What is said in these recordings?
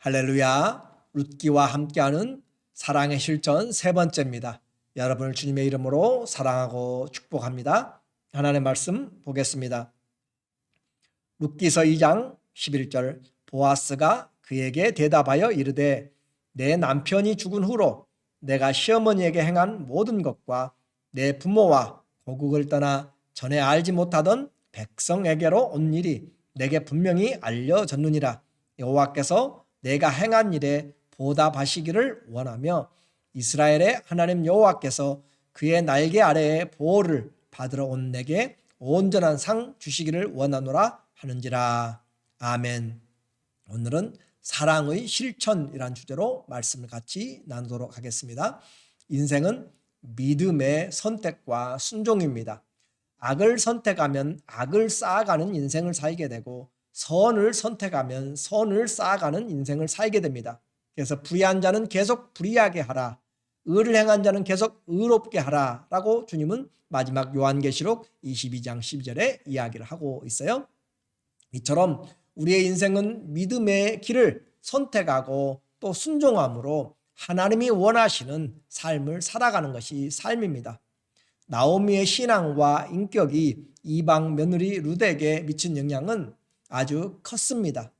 할렐루야. 룻기와 함께하는 사랑의 실천 세 번째입니다. 여러분을 주님의 이름으로 사랑하고 축복합니다. 하나님의 말씀 보겠습니다. 룻기서 2장 11절 보아스가 그에게 대답하여 이르되 내 남편이 죽은 후로 내가 시어머니에게 행한 모든 것과 내 부모와 고국을 떠나 전에 알지 못하던 백성에게로 온 일이 내게 분명히 알려졌느니라 여호와께서 내가 행한 일에 보답하시기를 원하며 이스라엘의 하나님 여호와께서 그의 날개 아래에 보호를 받으러 온 내게 온전한 상 주시기를 원하노라 하는지라 아멘. 오늘은 사랑의 실천이란 주제로 말씀을 같이 나누도록 하겠습니다. 인생은 믿음의 선택과 순종입니다. 악을 선택하면 악을 쌓아가는 인생을 살게 되고 선을 선택하면 선을 쌓아가는 인생을 살게 됩니다. 그래서 불의한 자는 계속 불의하게 하라. 의를 행한 자는 계속 의롭게 하라 라고 주님은 마지막 요한계시록 22장 12절에 이야기를 하고 있어요. 이처럼 우리의 인생은 믿음의 길을 선택하고 또 순종함으로 하나님이 원하시는 삶을 살아가는 것이 삶입니다. 나오미의 신앙과 인격이 이방 며느리 루덱에 미친 영향은 아주 컸습니다.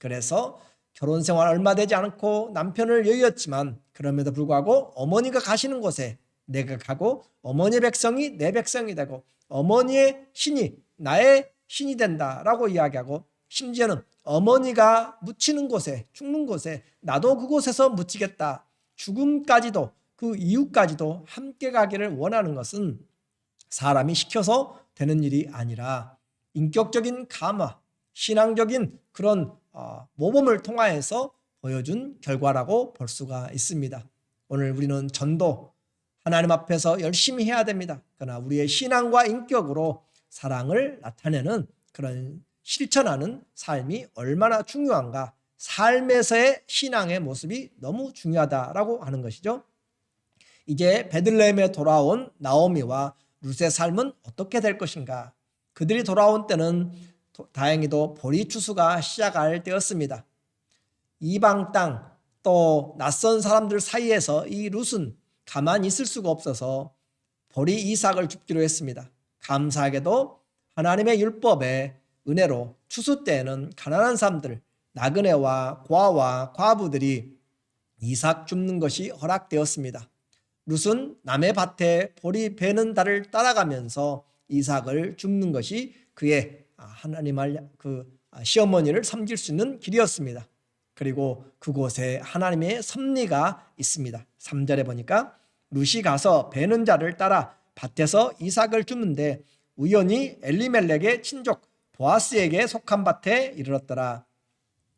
그래서 결혼 생활 얼마 되지 않고 남편을 여의었지만 그럼에도 불구하고 어머니가 가시는 곳에 내가 가고 어머니의 백성이 내 백성이 되고 어머니의 신이 나의 신이 된다라고 이야기하고 심지어는 어머니가 묻히는 곳에 죽는 곳에 나도 그곳에서 묻히겠다 죽음까지도 그 이후까지도 함께 가기를 원하는 것은 사람이 시켜서 되는 일이 아니라 인격적인 감화, 신앙적인 그런 어, 모범을 통하여서 보여준 결과라고 볼 수가 있습니다. 오늘 우리는 전도 하나님 앞에서 열심히 해야 됩니다. 그러나 우리의 신앙과 인격으로 사랑을 나타내는 그런 실천하는 삶이 얼마나 중요한가 삶에서의 신앙의 모습이 너무 중요하다라고 하는 것이죠. 이제 베들레헴에 돌아온 나오미와 룻의 삶은 어떻게 될 것인가? 그들이 돌아온 때는 다행히도 보리 추수가 시작할 때였습니다. 이방 땅 또 낯선 사람들 사이에서 이 룻은 가만히 있을 수가 없어서 보리 이삭을 줍기로 했습니다. 감사하게도 하나님의 율법의 은혜로 추수 때에는 가난한 사람들 나그네와 고아와 과부들이 이삭 줍는 것이 허락되었습니다. 룻은 남의 밭에 보리 베는 달을 따라가면서 이삭을 줍는 것이 그의 하나님을 그 시어머니를 섬길 수 있는 길이었습니다. 그리고 그곳에 하나님의 섭리가 있습니다. 3절에 보니까 룻이 가서 베는 자를 따라 밭에서 이삭을 줍는데 우연히 엘리멜렉의 친족 보아스에게 속한 밭에 이르렀더라.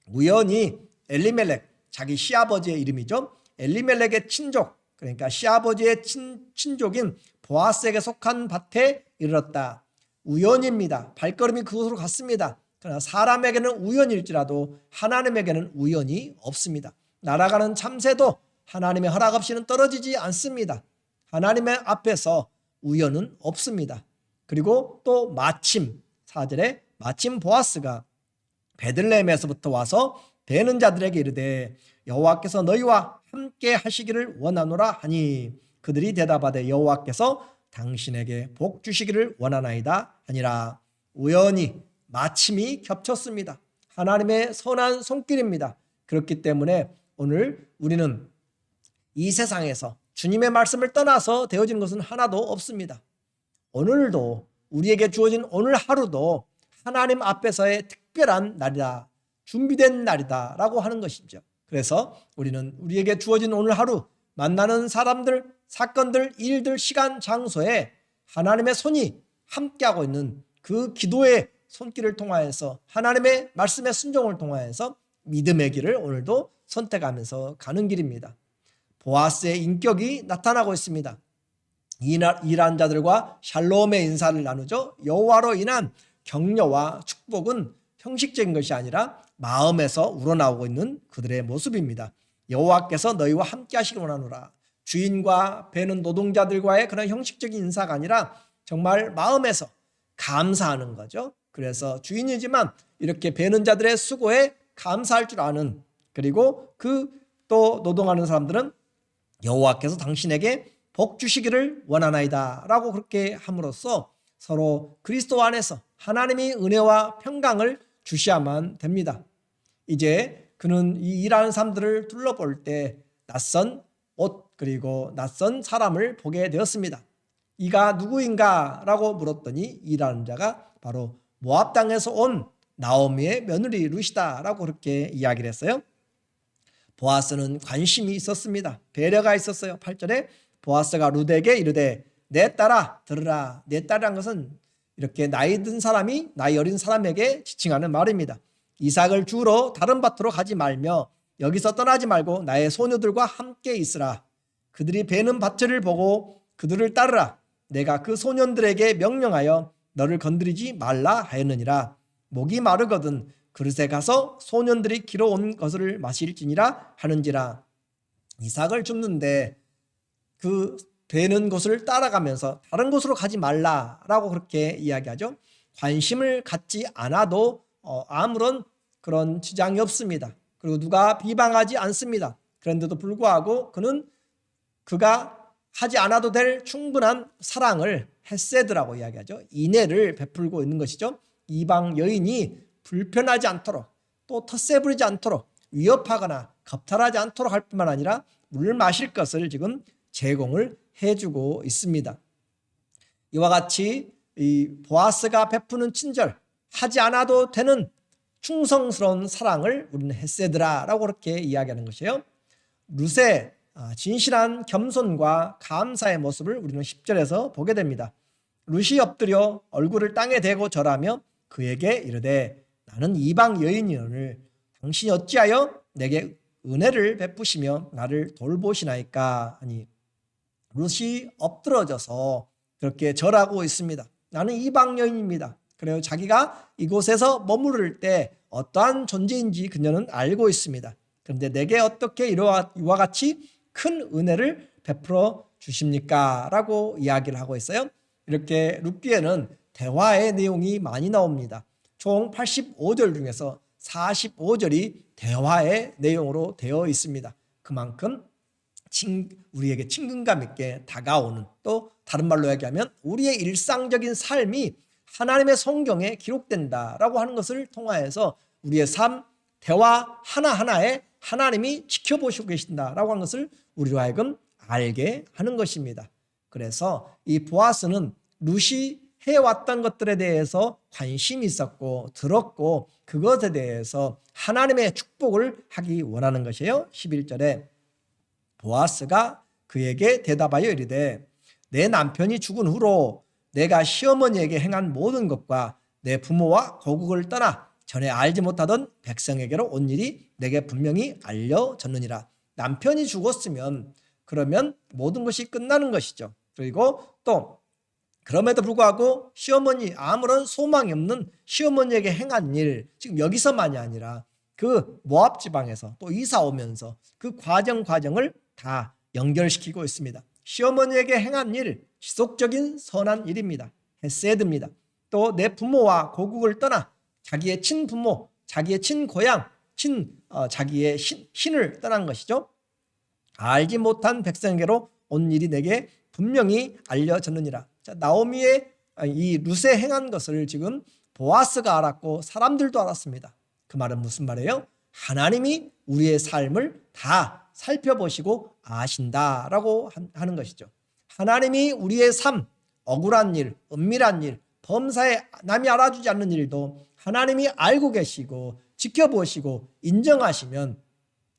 우연히 엘리멜렉 자기 시아버지의 이름이죠. 엘리멜렉의 친족 그러니까 시아버지의 친, 친족인 보아스에게 속한 밭에 이르렀다. 우연입니다. 발걸음이 그곳으로 갔습니다. 그러나 사람에게는 우연일지라도 하나님에게는 우연이 없습니다. 날아가는 참새도 하나님의 허락 없이는 떨어지지 않습니다. 하나님의 앞에서 우연은 없습니다. 그리고 또 마침 사절에 마침 보아스가 베들레헴에서부터 와서 되는 자들에게 이르되 여호와께서 너희와 함께 하시기를 원하노라 하니 그들이 대답하되 여호와께서 당신에게 복 주시기를 원하나이다 하니라 우연히 마침이 겹쳤습니다. 하나님의 선한 손길입니다. 그렇기 때문에 오늘 우리는 이 세상에서 주님의 말씀을 떠나서 되어지는 것은 하나도 없습니다. 오늘도 우리에게 주어진 오늘 하루도 하나님 앞에서의 특별한 날이다. 준비된 날이다 라고 하는 것이죠. 그래서 우리는 우리에게 주어진 오늘 하루 만나는 사람들, 사건들, 일들, 시간, 장소에 하나님의 손이 함께하고 있는 그 기도의 손길을 통하여서 하나님의 말씀의 순종을 통하여서 믿음의 길을 오늘도 선택하면서 가는 길입니다. 보아스의 인격이 나타나고 있습니다. 일한 자들과 샬롬의 인사를 나누죠. 여호와로 인한 격려와 축복은 형식적인 것이 아니라 마음에서 우러나오고 있는 그들의 모습입니다. 여호와께서 너희와 함께 하시기 원하노라. 주인과 배는 노동자들과의 그런 형식적인 인사가 아니라 정말 마음에서 감사하는 거죠. 그래서 주인이지만 이렇게 배는 자들의 수고에 감사할 줄 아는 그리고 그 또 노동하는 사람들은 여호와께서 당신에게 복 주시기를 원하나이다라고 그렇게 함으로써 서로 그리스도 안에서 하나님이 은혜와 평강을 주셔야만 됩니다. 이제 그는 이 일하는 사람들을 둘러볼 때 낯선 옷 그리고 낯선 사람을 보게 되었습니다. 이가 누구인가라고 물었더니 일하는 자가 바로 모압 땅에서 온 나오미의 며느리 루시다라고 그렇게 이야기를 했어요. 보아스는 관심이 있었습니다. 배려가 있었어요. 8절에 보아스가 루드에게 이르되 내 딸아 들으라. 내 딸이란 것은 이렇게 나이 든 사람이 나이 어린 사람에게 지칭하는 말입니다. 이삭을 주로 다른 밭으로 가지 말며 여기서 떠나지 말고 나의 소녀들과 함께 있으라. 그들이 베는 밭을 보고 그들을 따르라. 내가 그 소년들에게 명령하여 너를 건드리지 말라 하였느니라. 목이 마르거든 그릇에 가서 소년들이 길어온 것을 마실지니라 하는지라. 이삭을 줍는데 그 되는 곳을 따라가면서 다른 곳으로 가지 말라라고 그렇게 이야기하죠. 관심을 갖지 않아도 어, 아무런 그런 지장이 없습니다. 그리고 누가 비방하지 않습니다. 그런데도 불구하고 그는 그가 하지 않아도 될 충분한 사랑을 헤세드라고 이야기하죠. 인애를 베풀고 있는 것이죠. 이방 여인이 불편하지 않도록 또 텃세 부리지 않도록 위협하거나 겁탈하지 않도록 할 뿐만 아니라 물 마실 것을 지금 제공을 해주고 있습니다. 이와 같이 이 보아스가 베푸는 친절 하지 않아도 되는 충성스러운 사랑을 우리는 헤세드라라고 그렇게 이야기하는 것이에요. 룻의 아, 진실한 겸손과 감사의 모습을 우리는 10절에서 보게 됩니다. 룻이 엎드려 얼굴을 땅에 대고 절하며 그에게 이르되 나는 이방 여인이오늘 당신이 어찌하여 내게 은혜를 베푸시며 나를 돌보시나이까 하니 룻이 엎드러져서 그렇게 절하고 있습니다. 나는 이방 여인입니다. 그래요. 자기가 이곳에서 머무를 때 어떠한 존재인지 그녀는 알고 있습니다. 그런데 내게 어떻게 이와 같이 큰 은혜를 베풀어 주십니까? 라고 이야기를 하고 있어요. 이렇게 룻기에는 대화의 내용이 많이 나옵니다. 총 85절 중에서 45절이 대화의 내용으로 되어 있습니다. 그만큼 친, 우리에게 친근감 있게 다가오는 또 다른 말로 얘기하면 우리의 일상적인 삶이 하나님의 성경에 기록된다라고 하는 것을 통하여서 우리의 삶 대화 하나하나에 하나님이 지켜보시고 계신다라고 하는 것을 우리로 하여금 알게 하는 것입니다. 그래서 이 보아스는 룻이 해왔던 것들에 대해서 관심이 있었고 들었고 그것에 대해서 하나님의 축복을 하기 원하는 것이에요. 11절에 보아스가 그에게 대답하여 이르되 내 남편이 죽은 후로 내가 시어머니에게 행한 모든 것과 내 부모와 고국을 떠나 전에 알지 못하던 백성에게로 온 일이 내게 분명히 알려졌느니라. 남편이 죽었으면 그러면 모든 것이 끝나는 것이죠. 그리고 또 그럼에도 불구하고 시어머니 아무런 소망이 없는 시어머니에게 행한 일 지금 여기서만이 아니라 그 모압 지방에서 또 이사 오면서 그 과정 과정을 다 연결시키고 있습니다. 시어머니에게 행한 일 지속적인 선한 일입니다. 헤세드입니다. 또 내 부모와 고국을 떠나 자기의 친부모, 자기의 친고향, 친 어, 자기의 신, 신을 떠난 것이죠. 알지 못한 백성에게로 온 일이 내게 분명히 알려졌느니라. 자, 나오미의 이 룻에 행한 것을 지금 보아스가 알았고 사람들도 알았습니다. 그 말은 무슨 말이에요? 하나님이 우리의 삶을 다 살펴보시고 아신다라고 하는 것이죠. 하나님이 우리의 삶, 억울한 일, 은밀한 일, 범사에 남이 알아주지 않는 일도 하나님이 알고 계시고 지켜보시고 인정하시면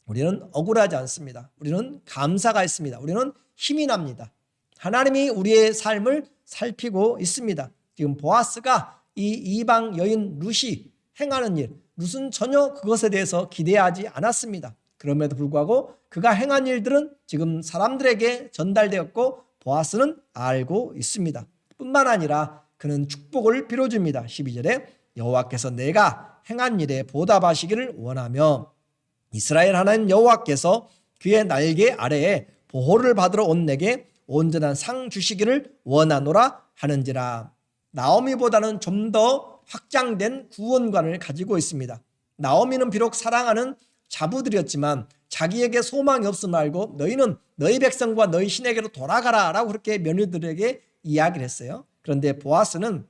우리는 억울하지 않습니다. 우리는 감사가 있습니다. 우리는 힘이 납니다. 하나님이 우리의 삶을 살피고 있습니다. 지금 보아스가 이 이방 여인 룻이 행하는 일, 룻은 전혀 그것에 대해서 기대하지 않았습니다. 그럼에도 불구하고 그가 행한 일들은 지금 사람들에게 전달되었고 보아스는 알고 있습니다. 뿐만 아니라 그는 축복을 빌어줍니다. 12절에 여호와께서 내가 행한 일에 보답하시기를 원하며 이스라엘 하나님 여호와께서 그의 날개 아래에 보호를 받으러 온 내게 온전한 상 주시기를 원하노라 하는지라. 나오미보다는 좀 더 확장된 구원관을 가지고 있습니다. 나오미는 비록 사랑하는 자부들이었지만 자기에게 소망이 없음을 알고 너희는 너희 백성과 너희 신에게로 돌아가라라고 그렇게 며느들에게 이야기를 했어요. 그런데 보아스는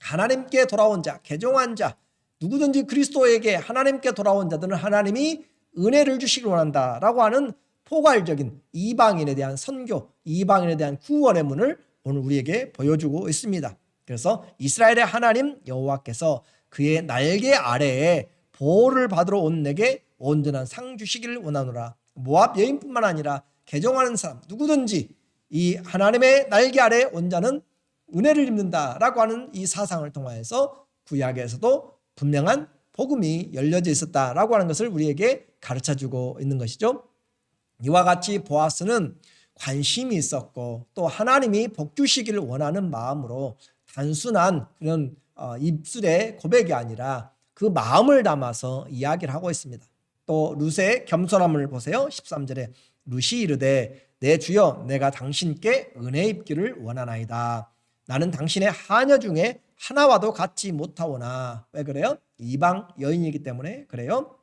하나님께 돌아온 자, 개종한 자, 누구든지 그리스도에게 하나님께 돌아온 자들은 하나님이 은혜를 주시길 원한다라고 하는 포괄적인 이방인에 대한 선교, 이방인에 대한 구원의 문을 오늘 우리에게 보여주고 있습니다. 그래서 이스라엘의 하나님 여호와께서 그의 날개 아래에 보호를 받으러 온 내게 온전한 상 주시기를 원하노라. 모압 여인뿐만 아니라 개종하는 사람 누구든지 이 하나님의 날개 아래 온 자는 은혜를 입는다라고 하는 이 사상을 통하여서 구약에서도 분명한 복음이 열려져 있었다라고 하는 것을 우리에게 가르쳐 주고 있는 것이죠. 이와 같이 보아스는 관심이 있었고 또 하나님이 복 주시기를 원하는 마음으로 단순한 그런 어, 입술의 고백이 아니라 그 마음을 담아서 이야기를 하고 있습니다. 또 룻의 겸손함을 보세요. 13절에 룻이 이르되 내 주여 내가 당신께 은혜 입기를 원하나이다. 나는 당신의 하녀 중에 하나와도 같지 못하오나 왜 그래요? 이방 여인이기 때문에 그래요.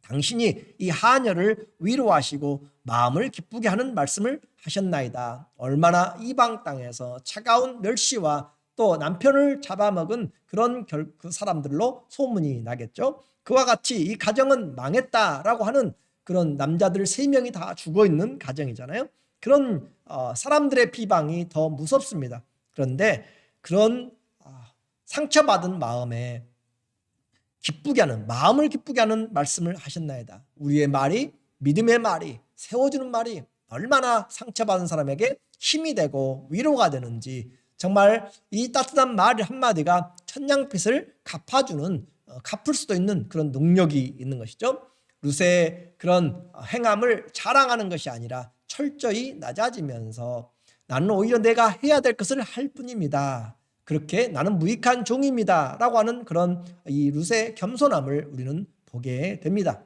당신이 이 하녀를 위로하시고 마음을 기쁘게 하는 말씀을 하셨나이다. 얼마나 이방 땅에서 차가운 멸시와 또 남편을 잡아먹은 그런 결, 그 사람들로 소문이 나겠죠. 그와 같이 이 가정은 망했다라고 하는 그런 남자들 세 명이 다 죽어 있는 가정이잖아요. 그런 어, 사람들의 비방이 더 무섭습니다. 그런데 그런 아, 상처받은 마음에 기쁘게 하는 마음을 기쁘게 하는 말씀을 하셨나이다. 우리의 말이 믿음의 말이 세워주는 말이 얼마나 상처받은 사람에게 힘이 되고 위로가 되는지 정말 이 따뜻한 말 한마디가 천냥빚을 갚아주는 어, 갚을 수도 있는 그런 능력이 있는 것이죠. 루세의 그런 행함을 자랑하는 것이 아니라 철저히 낮아지면서 나는 오히려 내가 해야 될 것을 할 뿐입니다. 그렇게 나는 무익한 종입니다. 라고 하는 그런 이 룻의 겸손함을 우리는 보게 됩니다.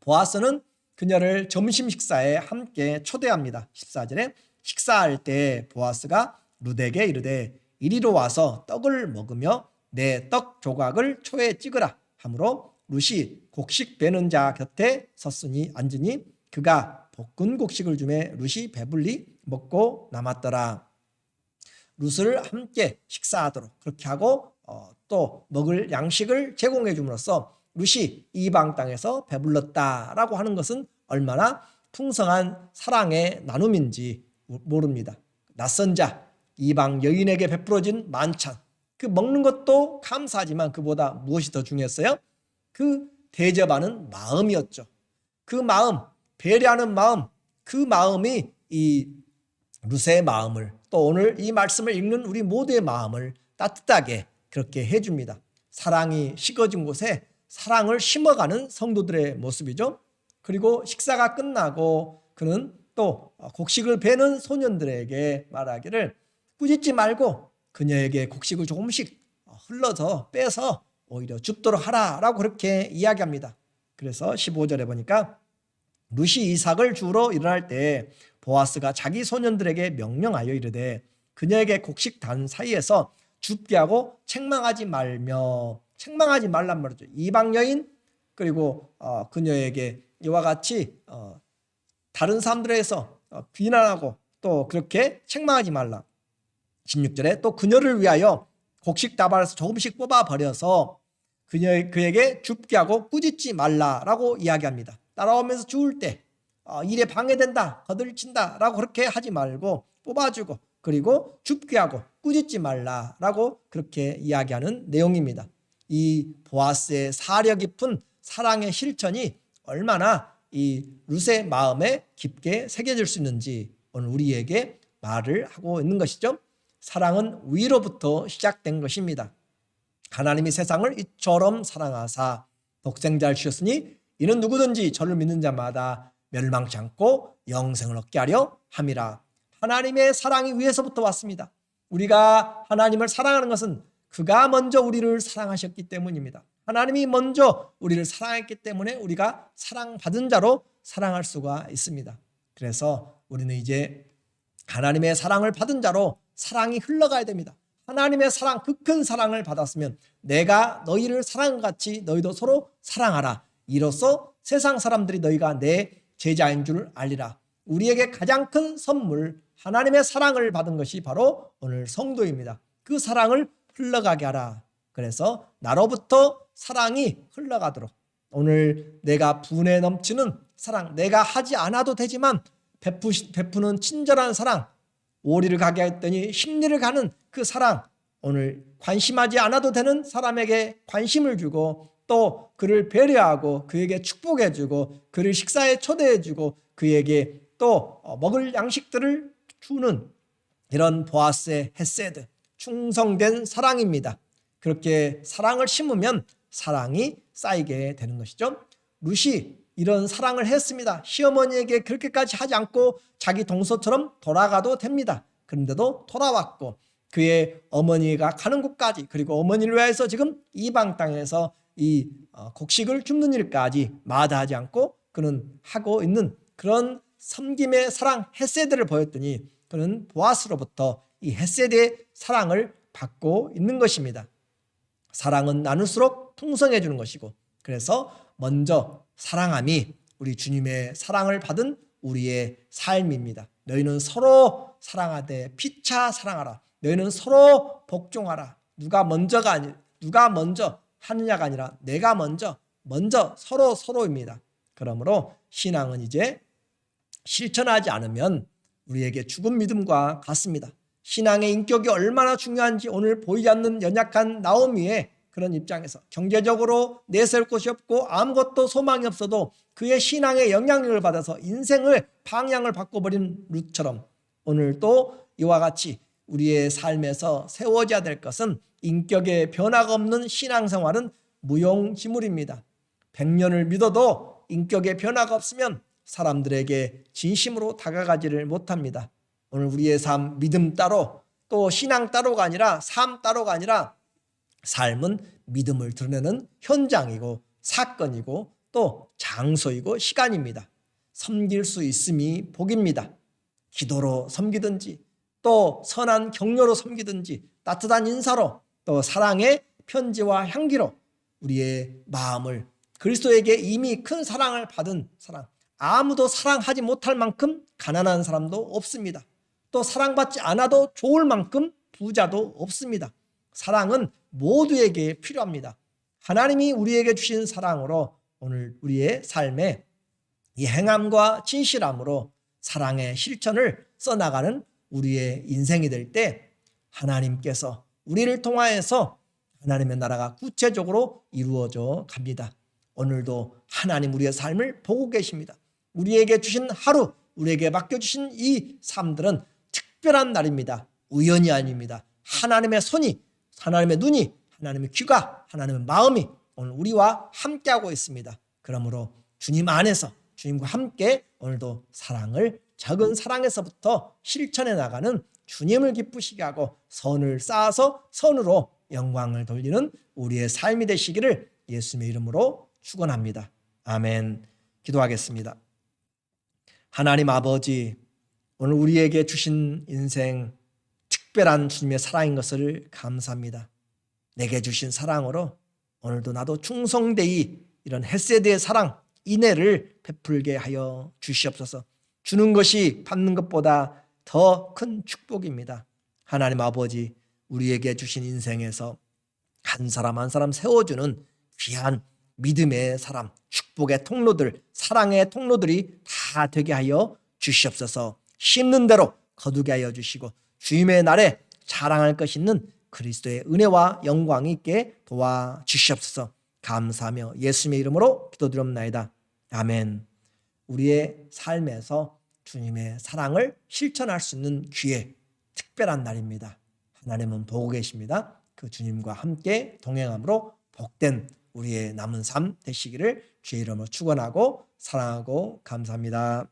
보아스는 그녀를 점심 식사에 함께 초대합니다. 14절에 식사할 때 보아스가 룻에게 이르되 이리로 와서 떡을 먹으며 내 떡 조각을 초에 찍으라 하므로 룻이 곡식 베는 자 곁에 섰으니 앉으니 그가 볶은 곡식을 주매 룻이 배불리 먹고 남았더라. 룻을 함께 식사하도록 그렇게 하고 어, 또 먹을 양식을 제공해 줌으로써 룻이 이방 땅에서 배불렀다라고 하는 것은 얼마나 풍성한 사랑의 나눔인지 모릅니다. 낯선 자, 이방 여인에게 베풀어진 만찬. 그 먹는 것도 감사하지만 그보다 무엇이 더 중요했어요? 그 대접하는 마음이었죠. 그 마음, 배려하는 마음, 그 마음이 이 룻의 마음을 또 오늘 이 말씀을 읽는 우리 모두의 마음을 따뜻하게 그렇게 해줍니다. 사랑이 식어진 곳에 사랑을 심어가는 성도들의 모습이죠. 그리고 식사가 끝나고 그는 또 곡식을 베는 소년들에게 말하기를 꾸짖지 말고 그녀에게 곡식을 조금씩 흘러서 빼서 오히려 줍도록 하라라고 그렇게 이야기합니다. 그래서 15절에 보니까 루시 이삭을 주러 일어날 때 보아스가 자기 소년들에게 명령하여 이르되 그녀에게 곡식 단 사이에서 줍게 하고 책망하지 말며 책망하지 말란 말이죠. 이방 여인 그리고 어, 그녀에게 이와 같이 어, 다른 사람들에서 어, 비난하고 또 그렇게 책망하지 말라. 16절에 또 그녀를 위하여 곡식 다발에서 조금씩 뽑아 버려서 그녀 그에게 줍게 하고 꾸짖지 말라라고 이야기합니다. 따라오면서 주울 때 어, 일에 방해된다, 거들친다라고 그렇게 하지 말고 뽑아주고 그리고 줍게 하고 꾸짖지 말라라고 그렇게 이야기하는 내용입니다. 이 보아스의 사려 깊은 사랑의 실천이 얼마나 이 룻의 마음에 깊게 새겨질 수 있는지 오늘 우리에게 말을 하고 있는 것이죠. 사랑은 위로부터 시작된 것입니다. 하나님이 세상을 이처럼 사랑하사 독생자를 주셨으니 이는 누구든지 저를 믿는 자마다 멸망치 않고 영생을 얻게 하려 함이라. 하나님의 사랑이 위에서부터 왔습니다. 우리가 하나님을 사랑하는 것은 그가 먼저 우리를 사랑하셨기 때문입니다. 하나님이 먼저 우리를 사랑했기 때문에 우리가 사랑받은 자로 사랑할 수가 있습니다. 그래서 우리는 이제 하나님의 사랑을 받은 자로 사랑이 흘러가야 됩니다. 하나님의 사랑, 그 큰 사랑을 받았으면 내가 너희를 사랑같이 너희도 서로 사랑하라. 이로써 세상 사람들이 너희가 내 제자인 줄 알리라. 우리에게 가장 큰 선물 하나님의 사랑을 받은 것이 바로 오늘 성도입니다. 그 사랑을 흘러가게 하라. 그래서 나로부터 사랑이 흘러가도록 오늘 내가 분에 넘치는 사랑, 내가 하지 않아도 되지만 베푸, 베푸는 친절한 사랑, 오리를 가게 했더니 심리를 가는 그 사랑, 오늘 관심하지 않아도 되는 사람에게 관심을 주고 또 그를 배려하고 그에게 축복해 주고 그를 식사에 초대해 주고 그에게 또 먹을 양식들을 주는 이런 보아스의 헤세드, 충성된 사랑입니다. 그렇게 사랑을 심으면 사랑이 쌓이게 되는 것이죠. 루시 이런 사랑을 했습니다. 시어머니에게 그렇게까지 하지 않고 자기 동서처럼 돌아가도 됩니다. 그런데도 돌아왔고 그의 어머니가 가는 곳까지 그리고 어머니를 위해서 지금 이방 땅에서 이 어, 곡식을 줍는 일까지 마다하지 않고 그는 하고 있는 그런 섬김의 사랑 헤세드를 보였더니 그는 보아스로부터 이 헤세드의 사랑을 받고 있는 것입니다. 사랑은 나눌수록 풍성해 주는 것이고 그래서 먼저 사랑함이 우리 주님의 사랑을 받은 우리의 삶입니다. 너희는 서로 사랑하되 피차 사랑하라. 너희는 서로 복종하라. 누가 먼저가 아니 누가 먼저 하느냐가 아니라 내가 먼저 먼저 서로 서로입니다. 그러므로 신앙은 이제 실천하지 않으면 우리에게 죽은 믿음과 같습니다. 신앙의 인격이 얼마나 중요한지 오늘 보이지 않는 연약한 나오미의 그런 입장에서 경제적으로 내세울 곳이 없고 아무것도 소망이 없어도 그의 신앙의 영향력을 받아서 인생을 방향을 바꿔버린 룻처럼 오늘도 이와 같이 우리의 삶에서 세워져야 될 것은 인격의 변화가 없는 신앙생활은 무용지물입니다. 100년을 믿어도 인격의 변화가 없으면 사람들에게 진심으로 다가가지를 못합니다. 오늘 우리의 삶 믿음 따로 또 신앙 따로가 아니라 삶 따로가 아니라 삶은 믿음을 드러내는 현장이고 사건이고 또 장소이고 시간입니다. 섬길 수 있음이 복입니다. 기도로 섬기든지 또 선한 격려로 섬기든지 따뜻한 인사로 또 사랑의 편지와 향기로 우리의 마음을 그리스도에게 이미 큰 사랑을 받은 사랑 아무도 사랑하지 못할 만큼 가난한 사람도 없습니다. 또 사랑받지 않아도 좋을 만큼 부자도 없습니다. 사랑은 모두에게 필요합니다. 하나님이 우리에게 주신 사랑으로 오늘 우리의 삶에 이 행함과 진실함으로 사랑의 실천을 써나가는 우리의 인생이 될 때 하나님께서 우리를 통하여서 하나님의 나라가 구체적으로 이루어져 갑니다. 오늘도 하나님 우리의 삶을 보고 계십니다. 우리에게 주신 하루, 우리에게 맡겨주신 이 삶들은 특별한 날입니다. 우연이 아닙니다. 하나님의 손이, 하나님의 눈이, 하나님의 귀가, 하나님의 마음이 오늘 우리와 함께하고 있습니다. 그러므로 주님 안에서 주님과 함께 오늘도 사랑을 작은 사랑에서부터 실천해 나가는 주님을 기쁘시게 하고 선을 쌓아서 선으로 영광을 돌리는 우리의 삶이 되시기를 예수님의 이름으로 축원합니다. 아멘. 기도하겠습니다. 하나님 아버지 오늘 우리에게 주신 인생 특별한 주님의 사랑인 것을 감사합니다. 내게 주신 사랑으로 오늘도 나도 충성되이 이런 헬세드의 사랑 인애를 베풀게 하여 주시옵소서. 주는 것이 받는 것보다 더 큰 축복입니다. 하나님 아버지 우리에게 주신 인생에서 한 사람 한 사람 세워주는 귀한 믿음의 사람, 축복의 통로들, 사랑의 통로들이 다 되게 하여 주시옵소서. 심는 대로 거두게 하여 주시고 주님의 날에 자랑할 것 있는 그리스도의 은혜와 영광이 있게 도와 주시옵소서. 감사하며 예수님의 이름으로 기도드립나이다. 아멘. 우리의 삶에서 주님의 사랑을 실천할 수 있는 기회, 특별한 날입니다. 하나님은 보고 계십니다. 그 주님과 함께 동행함으로 복된 우리의 남은 삶 되시기를 주의 이름으로 축원하고 사랑하고 감사합니다.